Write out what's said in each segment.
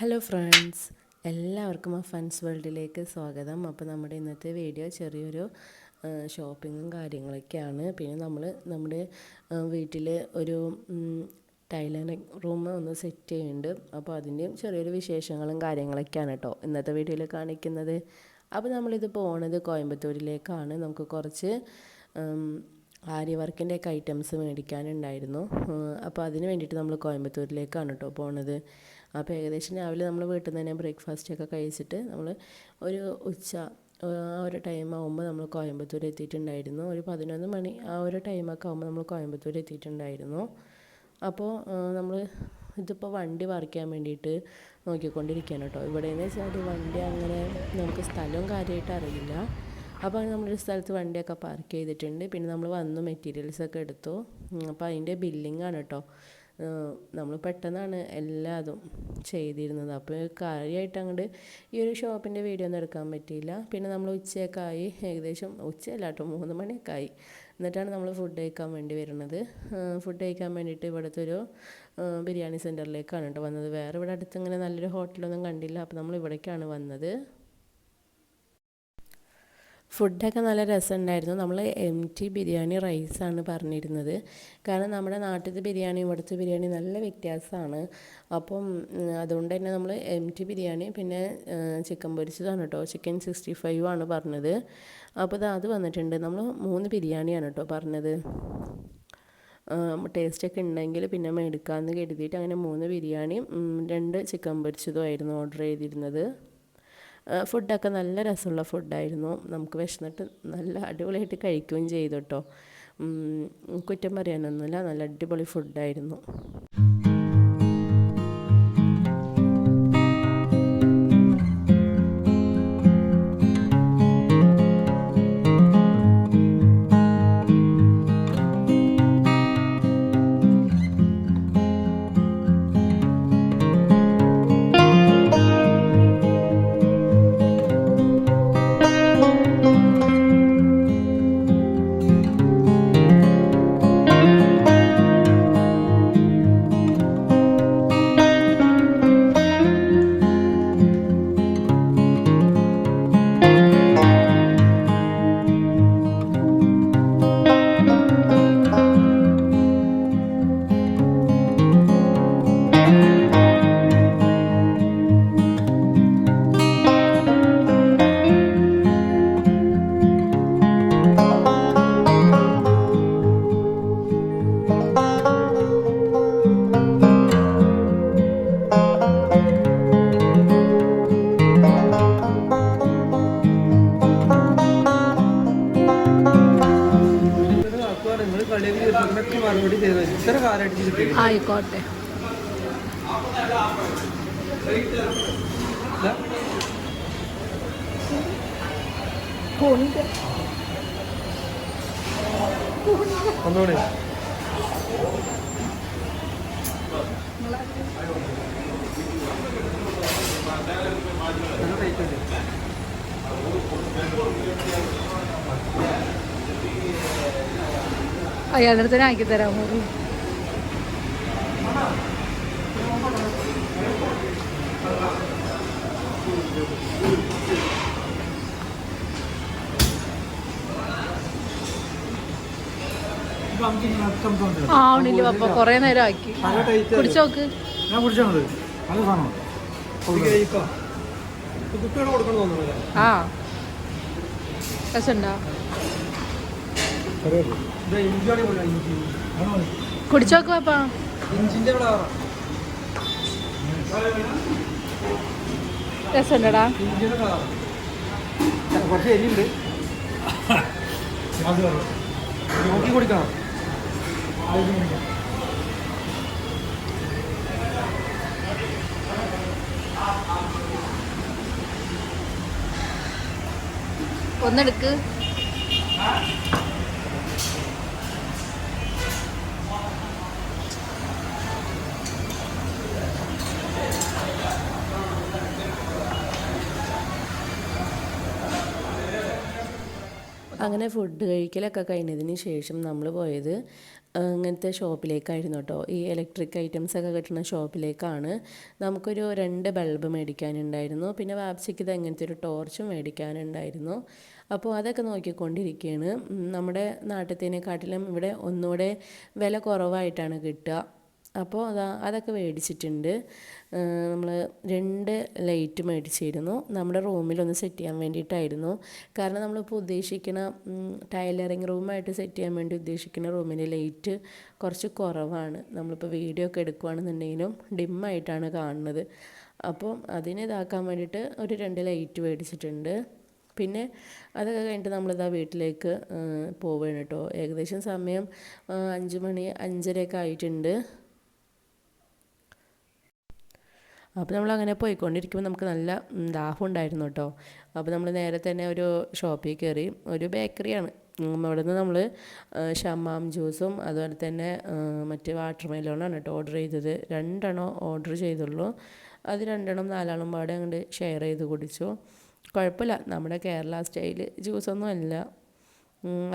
Hello friends എല്ലാവർക്കും ആ ഫൺസ് വേൾഡിലേക്ക് സ്വാഗതം. അപ്പോൾ നമ്മുടെ ഇന്നത്തെ വീഡിയോ ചെറിയൊരു ഷോപ്പിങ്ങും കാര്യങ്ങളൊക്കെയാണ്. പിന്നെ നമ്മൾ നമ്മുടെ വീട്ടിൽ ഒരു ടൈലറിങ് റൂം ഒന്ന് സെറ്റ് ചെയ്യുന്നുണ്ട്. അപ്പോൾ അതിന്റെയും ചെറിയൊരു വിശേഷങ്ങളും കാര്യങ്ങളൊക്കെയാണ് കേട്ടോ ഇന്നത്തെ വീഡിയോയിൽ കാണിക്കുന്നത്. അപ്പോൾ നമ്മളിത് പോണത് കോയമ്പത്തൂരിലേക്കാണ്. നമുക്ക് കുറച്ച് ആര്യ വർക്കിന്റെ ഒക്കെ ഐറ്റംസ് മേടിക്കാനുണ്ടായിരുന്നു. അപ്പോൾ അതിന് വേണ്ടിയിട്ട് നമ്മൾ കോയമ്പത്തൂരിലേക്കാണ് കേട്ടോ പോണത്. അപ്പോൾ ഏകദേശം രാവിലെ നമ്മൾ വീട്ടിൽ നിന്ന് തന്നെ ബ്രേക്ക്ഫാസ്റ്റ് ഒക്കെ കഴിച്ചിട്ട് നമ്മൾ ഒരു ഉച്ച ആ ഒരു ടൈം ആകുമ്പോൾ നമ്മൾ കോയമ്പത്തൂർ എത്തിയിട്ടുണ്ടായിരുന്നു. ഒരു പതിനൊന്ന് മണി ആ ഒരു ടൈമൊക്കെ ആകുമ്പോൾ നമ്മൾ കോയമ്പത്തൂർ എത്തിയിട്ടുണ്ടായിരുന്നു. അപ്പോൾ നമ്മൾ ഇതിപ്പോൾ വണ്ടി പറിക്കാൻ വേണ്ടിയിട്ട് നോക്കിക്കൊണ്ടിരിക്കുകയാണ് കേട്ടോ. ഇവിടെ എന്ന് വെച്ചാൽ വണ്ടി അങ്ങനെ നമുക്ക് സ്ഥലവും കാര്യമായിട്ട് അറിയില്ല. അപ്പോൾ നമ്മളൊരു സ്ഥലത്ത് വണ്ടിയൊക്കെ പാർക്ക് ചെയ്തിട്ടുണ്ട്. പിന്നെ നമ്മൾ വന്നു മെറ്റീരിയൽസൊക്കെ എടുത്തു. അപ്പോൾ അതിന്റെ ബില്ലിങ്ങാണ് കേട്ടോ. നമ്മൾ പെട്ടെന്നാണ് എല്ലാതും ചെയ്തിരുന്നത്. അപ്പോൾ കാര്യമായിട്ട് അങ്ങോട്ട് ഈ ഒരു ഷോപ്പിന്റെ വീഡിയോ ഒന്നും എടുക്കാൻ പറ്റിയില്ല. പിന്നെ നമ്മൾ ഉച്ചയൊക്കെ ഏകദേശം ഉച്ചയല്ല കേട്ടോ മൂന്ന് മണിയൊക്കെ ആയി എന്നിട്ടാണ് നമ്മൾ ഫുഡ് കഴിക്കാൻ വേണ്ടി വരുന്നത്. ഫുഡ് കഴിക്കാൻ വേണ്ടിയിട്ട് ഇവിടുത്തെ ഒരു ബിരിയാണി സെന്ററിലേക്കാണ് കേട്ടോ വന്നത്. വേറെ ഇവിടെ അടുത്ത് ഇങ്ങനെ നല്ലൊരു ഹോട്ടലൊന്നും കണ്ടില്ല. അപ്പോൾ നമ്മൾ ഇവിടേക്കാണ് വന്നത്. ഫുഡൊക്കെ നല്ല രസമുണ്ടായിരുന്നു. നമ്മൾ എം ടി ബിരിയാണി റൈസാണ് പറഞ്ഞിരുന്നത്. കാരണം നമ്മുടെ നാട്ടിലത്തെ ബിരിയാണി ഇവിടുത്തെ ബിരിയാണി നല്ല വ്യത്യാസമാണ്. അപ്പം അതുകൊണ്ട് തന്നെ നമ്മൾ എം ടി ബിരിയാണി പിന്നെ ചിക്കൻ പൊരിച്ചതാണ് കേട്ടോ ചിക്കൻ സിക്സ്റ്റി ഫൈവ് ആണ് പറഞ്ഞത്. അപ്പോൾ അത് വന്നിട്ടുണ്ട്. നമ്മൾ മൂന്ന് ബിരിയാണിയാണ് കേട്ടോ പറഞ്ഞത്. ടേസ്റ്റൊക്കെ ഉണ്ടെങ്കിൽ പിന്നെ മേടിക്കാമെന്ന് കരുതിയിട്ട് അങ്ങനെ മൂന്ന് ബിരിയാണിയും രണ്ട് ചിക്കൻ പൊരിച്ചതും ആയിരുന്നു ഓർഡർ ചെയ്തിരുന്നത്. ഫുഡൊക്കെ നല്ല രസമുള്ള ഫുഡായിരുന്നു നമുക്ക് വിശന്നിട്ട് നല്ല അടിപൊളിയായിട്ട് കഴിക്കുകയും ചെയ്തു കേട്ടോ കുറ്റം പറയാനൊന്നുമില്ല. നല്ല അടിപൊളി ഫുഡായിരുന്നു ആയിക്കോട്ടെ. ഒന്നുകൂടി. അയാളുടെ അടുത്ത് ആക്കി തരാമോ ആവണില്ല പപ്പ കൊറേ നേരം ആക്കി കുടിച്ചോക്ക് ഞാൻ നല്ല തോന്നുന്നില്ല ആ. രസമുണ്ടോ? കുടിച്ചോക്ക് പപ്പ ഇഞ്ചിന്റെ രസമുണ്ടടാ. കുറച്ച് എരിയുണ്ട് നോക്കി കുടിക്കണം. ഒന്നെടുക്ക്. അങ്ങനെ ഫുഡ് കഴിക്കലൊക്കെ കഴിഞ്ഞതിന് ശേഷം നമ്മൾ പോയത് ഇങ്ങനത്തെ ഷോപ്പിലേക്കായിരുന്നു കേട്ടോ ഈ ഇലക്ട്രിക് ഐറ്റംസ് ഒക്കെ കിട്ടുന്ന ഷോപ്പിലേക്കാണ് നമുക്കൊരു രണ്ട് ബൾബ് മേടിക്കാനുണ്ടായിരുന്നു. പിന്നെ വാപ്സിക്ക് ഇത് അങ്ങനത്തെ ഒരു ടോർച്ചും മേടിക്കാനുണ്ടായിരുന്നു. അപ്പോൾ അതൊക്കെ നോക്കിക്കൊണ്ടിരിക്കുകയാണ് നമ്മുടെ നാട്ടിലത്തേനെക്കാട്ടിലും ഇവിടെ ഒന്നുകൂടെ വില കുറവായിട്ടാണ് കിട്ടുക. അപ്പോൾ അതാ അതൊക്കെ മേടിച്ചിട്ടുണ്ട്. നമ്മൾ രണ്ട് ലൈറ്റ് മേടിച്ചിരുന്നു. നമ്മുടെ റൂമിലൊന്ന് സെറ്റ് ചെയ്യാൻ വേണ്ടിയിട്ടായിരുന്നു. കാരണം നമ്മളിപ്പോൾ ഉദ്ദേശിക്കുന്ന ടൈലറിങ് റൂമായിട്ട് സെറ്റ് ചെയ്യാൻ വേണ്ടി ഉദ്ദേശിക്കുന്ന റൂമിന്റെ ലൈറ്റ് കുറച്ച് കുറവാണ്. നമ്മളിപ്പോൾ വീഡിയോ ഒക്കെ എടുക്കുകയാണെന്നുണ്ടെങ്കിലും ഡിമ്മായിട്ടാണ് കാണുന്നത്. അപ്പോൾ അതിനെ ഇതാക്കാൻ വേണ്ടിയിട്ട് ഒരു രണ്ട് ലൈറ്റ് മേടിച്ചിട്ടുണ്ട്. പിന്നെ അതൊക്കെ കഴിഞ്ഞിട്ട് നമ്മളിതാ വീട്ടിലേക്ക് പോവുകയാണ് കേട്ടോ. ഏകദേശം സമയം അഞ്ച് മണി അഞ്ചരയൊക്കെ ആയിട്ടുണ്ട്. അപ്പോൾ നമ്മൾ അങ്ങനെ പോയിക്കൊണ്ടിരിക്കുമ്പോൾ നമുക്ക് നല്ല ദാഹം ഉണ്ടായിരുന്നു കേട്ടോ അപ്പോൾ നമ്മൾ നേരെ തന്നെ ഒരു ഷോപ്പിൽ കയറി ഒരു ബേക്കറിയാണ്. അവിടെ നിന്ന് നമ്മൾ ഷമാം ജ്യൂസും അതുപോലെ തന്നെ മറ്റ് വാട്ടർ മെലോണാണ് കേട്ടോ ഓർഡർ ചെയ്തത്. രണ്ടെണ്ണം ഓർഡർ ചെയ്തുള്ളൂ. അത് രണ്ടെണ്ണം നാലെണ്ണം പാടെ അങ്ങോട്ട് ഷെയർ ചെയ്ത് കുടിച്ചു. കുഴപ്പമില്ല. നമ്മുടെ കേരള സ്റ്റൈൽ ജ്യൂസൊന്നും അല്ല.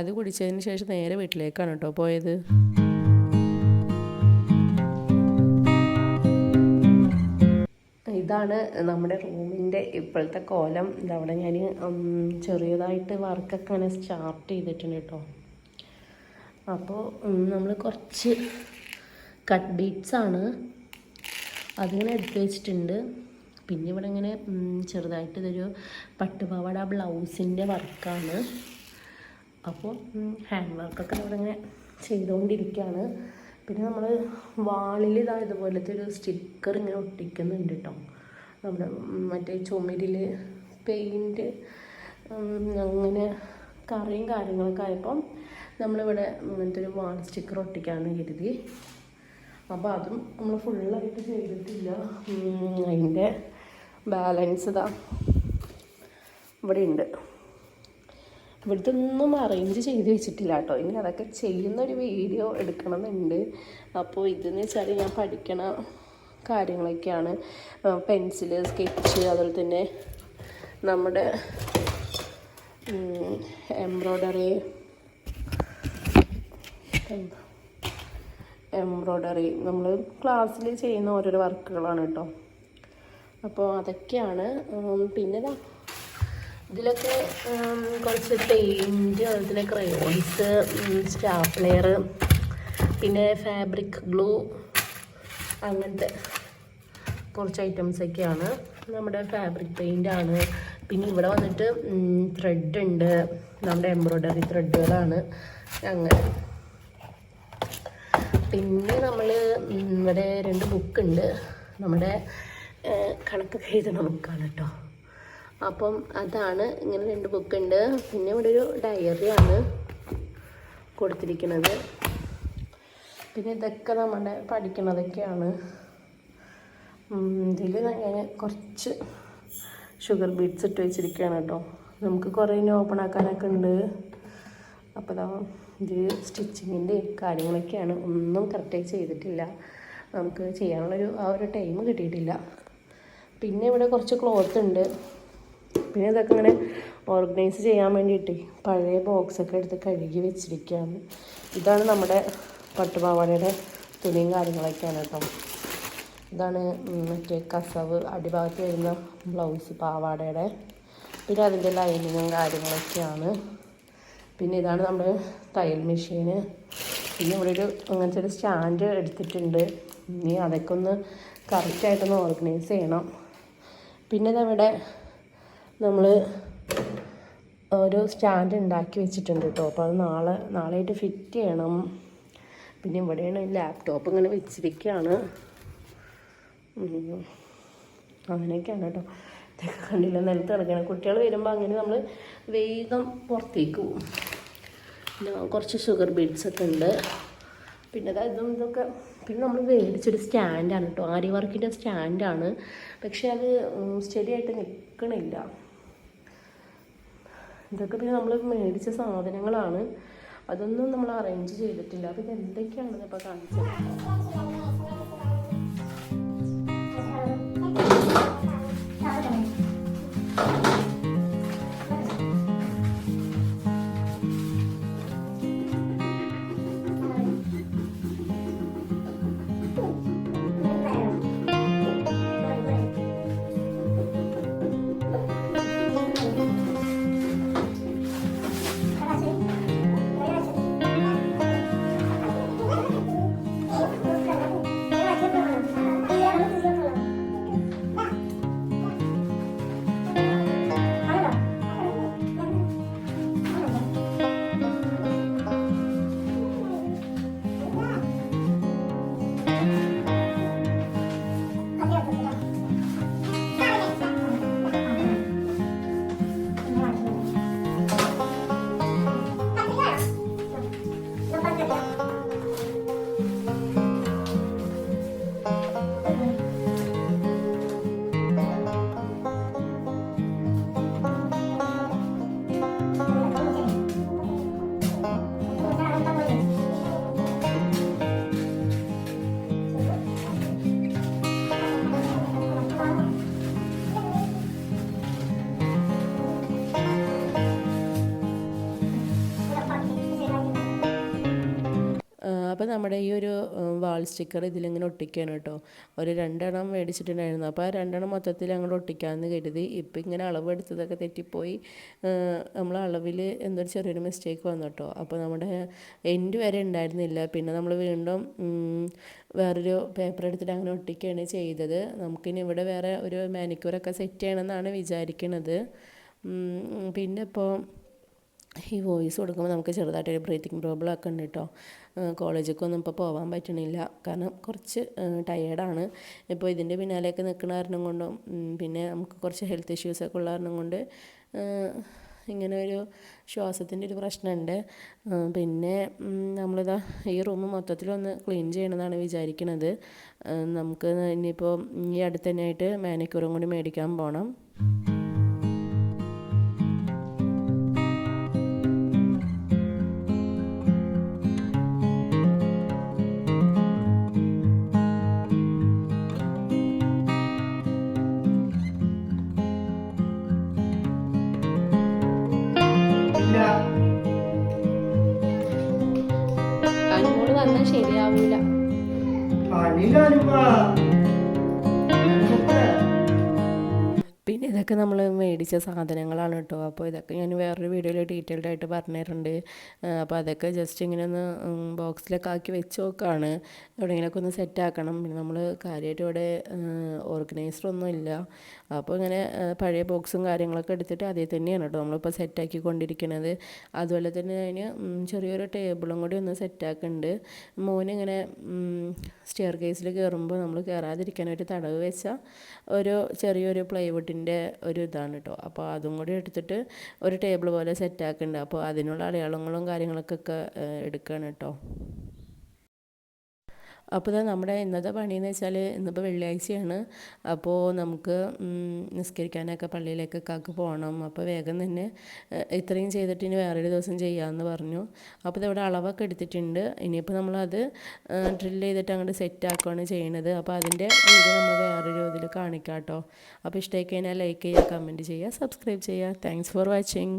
അത് കുടിച്ചതിന് ശേഷം നേരെ വീട്ടിലേക്കാണ് കേട്ടോ പോയത്. ഇതാണ് നമ്മുടെ റൂമിന്റെ ഇപ്പോഴത്തെ കോലം. ഇതവിടെ ഞാൻ ചെറിയതായിട്ട് വർക്കൊക്കെ അങ്ങനെ സ്റ്റാർട്ട് ചെയ്തിട്ടുണ്ട് കേട്ടോ. അപ്പോൾ നമ്മൾ കുറച്ച് കട്ട് ബീറ്റ്സ് ആണ് അതിങ്ങനെ എടുത്തു വെച്ചിട്ടുണ്ട്. പിന്നെ ഇവിടെ ഇങ്ങനെ ചെറുതായിട്ട് ഇതൊരു പട്ടുപാവാട ബ്ലൗസിന്റെ വർക്കാണ്. അപ്പോൾ ഹാൻഡ് വർക്കൊക്കെ ഇവിടെ ഇങ്ങനെ ചെയ്തുകൊണ്ടിരിക്കുകയാണ്. പിന്നെ നമ്മൾ വാളിൽ ഇതാ ഇതുപോലത്തെ ഒരു സ്റ്റിക്കർ ഇങ്ങനെ ഒട്ടിക്കുന്നുണ്ട് കേട്ടോ. നമ്മുടെ മറ്റേ ചുമരിൽ പെയിന്റ് അങ്ങനെ കറിയും കാര്യങ്ങളൊക്കെ ആയപ്പം നമ്മളിവിടെ ഇങ്ങനത്തെ ഒരു വാൾ സ്റ്റിക്കർ ഒട്ടിക്കാമെന്ന് കരുതി. അപ്പോൾ അതും നമ്മൾ ഫുള്ളായിട്ട് ചെയ്തിട്ടില്ല. അതിന്റെ ബാലൻസ് ഇതാ ഇവിടെ ഉണ്ട്. ഇവിടുത്തെ ഒന്നും അറേഞ്ച് ചെയ്ത് വെച്ചിട്ടില്ല കേട്ടോ. ഇനി അതൊക്കെ ചെയ്യുന്ന ഒരു വീഡിയോ എടുക്കണമെന്നുണ്ട്. അപ്പോൾ ഇതെന്ന് വെച്ചാൽ ഞാൻ പഠിക്കണ കാര്യങ്ങളൊക്കെയാണ്. പെൻസിൽ സ്കെച്ച് അതുപോലെ തന്നെ നമ്മുടെ എംബ്രോയ്ഡറി എംബ്രോയ്ഡറി. നമ്മൾ ക്ലാസ്സിൽ ചെയ്യുന്ന ഓരോരോ വർക്കുകളാണ് കേട്ടോ. അപ്പോൾ അതൊക്കെയാണ്. പിന്നെ ഇതിലൊക്കെ കുറച്ച് പെയിന്റ് അതുപോലെ തന്നെ ക്രയോൺസ് സ്റ്റാപ്ലെയർ പിന്നെ ഫാബ്രിക് ഗ്ലൂ അങ്ങനത്തെ കുറച്ച് ഐറ്റംസ് ഒക്കെയാണ്. നമ്മുടെ ഫാബ്രിക് പെയിന്റ് ആണ്. പിന്നെ ഇവിടെ വന്നിട്ട് ത്രെഡ് ഉണ്ട്. നമ്മുടെ എംബ്രോയ്ഡറി ത്രെഡുകളാണ് അങ്ങനെ. പിന്നെ നമ്മൾ ഇവിടെ രണ്ട് ബുക്ക് ഉണ്ട്. നമ്മുടെ കണക്ക് എഴുതുന്ന ബുക്കാണ് കേട്ടോ അപ്പം അതാണ് ഇങ്ങനെ രണ്ട് ബുക്ക് ഉണ്ട്. പിന്നെ ഇവിടെ ഒരു ഡയറിയാണ് കൊടുത്തിരിക്കുന്നത് പിന്നെ ഇതൊക്കെ നമ്മുടെ പഠിക്കുന്നതൊക്കെയാണ് ഇതിൽ ഞാൻ കുറച്ച് ഷുഗർ ബീറ്റ്സ് ഇട്ട് വെച്ചിരിക്കുകയാണ് കേട്ടോ. നമുക്ക് കുറേ ഇനി ഓപ്പൺ ആക്കാനൊക്കെ ഉണ്ട്. അപ്പോൾ ഇതാ ഇത് സ്റ്റിച്ചിങ്ങിന്റെ കാര്യങ്ങളൊക്കെയാണ്. ഒന്നും കറക്റ്റായി ചെയ്തിട്ടില്ല. നമുക്ക് ചെയ്യാനുള്ളൊരു ആ ഒരു ടൈം കിട്ടിയിട്ടില്ല. പിന്നെ ഇവിടെ കുറച്ച് ക്ലോത്ത് ഉണ്ട്. പിന്നെ ഇതൊക്കെ ഇങ്ങനെ ഓർഗനൈസ് ചെയ്യാൻ വേണ്ടിയിട്ട് പഴയ ബോക്സൊക്കെ എടുത്ത് കഴുകി വെച്ചിരിക്കുകയാണ്. ഇതാണ് നമ്മുടെ പട്ടുപാവാടയുടെ തുണിയും കാര്യങ്ങളൊക്കെയാണ് കേട്ടോ. ഇതാണ് മറ്റേ കസവ്. അടിഭാഗത്ത് വരുന്ന ബ്ലൗസ് പാവാടയുടെ. പിന്നെ അതിന്റെ ലൈനിങ്ങും കാര്യങ്ങളൊക്കെയാണ്. പിന്നെ ഇതാണ് നമ്മുടെ തയ്യൽ മെഷീന് പിന്നെ ഇവിടെ ഒരു അങ്ങനത്തെ ഒരു സ്റ്റാൻഡ് എടുത്തിട്ടുണ്ട്. ഇനി അതൊക്കെ ഒന്ന് കറക്റ്റായിട്ടൊന്ന് ഓർഗനൈസ് ചെയ്യണം. പിന്നെ ഇതവിടെ നമ്മൾ ഒരു സ്റ്റാൻഡ് ഉണ്ടാക്കി വെച്ചിട്ടുണ്ട് കേട്ടോ. അപ്പോൾ അത് നാളെ നാളെയായിട്ട് ഫിറ്റ് ചെയ്യണം. പിന്നെ ഇവിടെയാണ് ലാപ്ടോപ്പ് ഇങ്ങനെ വെച്ചിരിക്കുകയാണ്. അങ്ങനെയൊക്കെയാണ് കേട്ടോ. ഇതൊക്കെ കണ്ടില്ല. നിലത്ത് കിടക്കണം കുട്ടികൾ വരുമ്പോൾ അങ്ങനെ നമ്മൾ വേഗം പുറത്തേക്ക് പോകും. പിന്നെ കുറച്ച് ഷുഗർ ബീഡ്സ് ഒക്കെ ഉണ്ട്. പിന്നെ ഇതും ഇതൊക്കെ പിന്നെ നമ്മൾ മേടിച്ചൊരു സ്റ്റാൻഡാണ് കേട്ടോ. ആരി വർക്കിന്റെ സ്റ്റാൻഡാണ് പക്ഷേ അത് ആയിട്ട് നിൽക്കണില്ല ഇതൊക്കെ പിന്നെ നമ്മൾ മേടിച്ച സാധനങ്ങളാണ്. അതൊന്നും നമ്മൾ അറേഞ്ച് ചെയ്തിട്ടില്ല. അപ്പോൾ ഇത് എന്തൊക്കെയാണെന്ന് ഇപ്പോൾ കാണിച്ചത് അപ്പോൾ നമ്മുടെ ഈ ഒരു വാൾ സ്റ്റിക്കർ ഇതിലിങ്ങനെ ഒട്ടിക്കുകയാണ് കേട്ടോ. ഒരു രണ്ടെണ്ണം മേടിച്ചിട്ടുണ്ടായിരുന്നു. അപ്പോൾ ആ രണ്ടെണ്ണം മൊത്തത്തിൽ അങ്ങോട്ട് ഒട്ടിക്കാമെന്ന് കരുതി ഇപ്പം ഇങ്ങനെ അളവ് എടുത്തതൊക്കെ തെറ്റിപ്പോയി നമ്മൾ അളവിൽ എന്തൊരു ചെറിയൊരു മിസ്റ്റേക്ക് വന്നു കേട്ടോ. അപ്പോൾ നമ്മുടെ എൻഡ് വരെ ഉണ്ടായിരുന്നില്ല. പിന്നെ നമ്മൾ വീണ്ടും വേറൊരു പേപ്പർ എടുത്തിട്ട് അങ്ങനെ ഒട്ടിക്കുകയാണ് ചെയ്തത്. നമുക്കിനി ഇവിടെ വേറെ ഒരു മാനിക്യൂറൊക്കെ സെറ്റ് ചെയ്യണമെന്നാണ് വിചാരിക്കുന്നത് പിന്നെ ഇപ്പോൾ ഈ വോയിസ് കൊടുക്കുമ്പോൾ നമുക്ക് ചെറുതായിട്ടൊരു ബ്രീത്തിങ് പ്രോബ്ലം ഒക്കെ ഉണ്ട് കേട്ടോ കോളേജിലേക്കൊന്നും ഇപ്പോൾ പോകാൻ പറ്റണില്ല. കാരണം കുറച്ച് ടയേർഡാണ് ഇപ്പോൾ ഇതിന്റെ പിന്നാലെയൊക്കെ നിൽക്കുന്ന കാരണം കൊണ്ടും പിന്നെ നമുക്ക് കുറച്ച് ഹെൽത്ത് ഇഷ്യൂസൊക്കെ ഉള്ള കാരണം കൊണ്ട് ഇങ്ങനെ ഒരു ശ്വാസത്തിന്റെ ഒരു പ്രശ്നമുണ്ട് പിന്നെ നമ്മളിതാ ഈ റൂം മൊത്തത്തിലൊന്ന് ക്ലീൻ ചെയ്യണമെന്നാണ് വിചാരിക്കുന്നത് നമുക്ക് ഇനിയിപ്പോൾ ഈ അടുത്ത് തന്നെയായിട്ട് മാനിക്യൂറും കൂടി മേടിക്കാൻ പോകണം പിന്നെ ഇതൊക്കെ നമ്മൾ മേടിച്ച സാധനങ്ങളാണ് കേട്ടോ. അപ്പോൾ ഇതൊക്കെ ഞാൻ വേറൊരു വീഡിയോയിൽ ഡീറ്റെയിൽഡ് ആയിട്ട് പറഞ്ഞിട്ടുണ്ട്. അപ്പോൾ അതൊക്കെ ജസ്റ്റ് ഇങ്ങനെ ഒന്ന് ബോക്സിലൊക്കെ ആക്കി വെച്ച് നോക്കുകയാണ് എവിടെയെങ്കിലുമൊക്കെ ഒന്ന് സെറ്റാക്കണം പിന്നെ നമ്മൾ കാര്യമായിട്ട് ഇവിടെ ഓർഗനൈസറൊന്നും ഇല്ല. അപ്പോൾ ഇങ്ങനെ പഴയ ബോക്സും കാര്യങ്ങളൊക്കെ എടുത്തിട്ട് അതേ തന്നെയാണ് കേട്ടോ നമ്മളിപ്പോൾ സെറ്റാക്കി കൊണ്ടിരിക്കുന്നത് അതുപോലെ തന്നെ അതിന് ചെറിയൊരു ടേബിളും കൂടി ഒന്ന് സെറ്റാക്കുന്നുണ്ട് മോനിങ്ങനെ സ്റ്റെയർ കേസിൽ കയറുമ്പോൾ നമ്മൾ കയറാതിരിക്കാൻ ഒരു തടവ് വെച്ച ഒരു ചെറിയൊരു പ്ലൈവുഡിന്റെ ഒരു ഇതാണ് കേട്ടോ അപ്പോൾ അതും കൂടി എടുത്തിട്ട് ഒരു ടേബിൾ പോലെ സെറ്റാക്കുന്നുണ്ട് അപ്പോൾ അതിനുള്ള അടയാളങ്ങളും കാര്യങ്ങളൊക്കെ എടുക്കുകയാണ് കേട്ടോ അപ്പോൾ ഇതാ നമ്മുടെ ഇന്നത്തെ പണിയെന്ന് വെച്ചാൽ ഇന്നിപ്പോൾ വെള്ളിയാഴ്ചയാണ്. അപ്പോൾ നമുക്ക് നിസ്കരിക്കാനൊക്കെ പള്ളിയിലേക്ക് കാക്ക് പോകണം അപ്പോൾ വേഗം തന്നെ ഇത്രയും ചെയ്തിട്ട് ഇനി വേറൊരു ദിവസം ചെയ്യാമെന്ന് പറഞ്ഞു. അപ്പോൾ ഇതവിടെ അളവൊക്കെ എടുത്തിട്ടുണ്ട്. ഇനിയിപ്പോൾ നമ്മളത് ഡ്രിൽ ചെയ്തിട്ട് അങ്ങോട്ട് സെറ്റ് ആക്കുകയാണ് ചെയ്യണത്. അപ്പോൾ അതിന്റെ വീഡിയോ നമ്മൾ വേറൊരു ഇതിൽ കാണിക്കാം കേട്ടോ അപ്പോൾ ഇഷ്ടമായി കഴിഞ്ഞാൽ ലൈക്ക് ചെയ്യുക കമന്റ് ചെയ്യുക സബ്സ്ക്രൈബ് ചെയ്യുക. Thanks for watching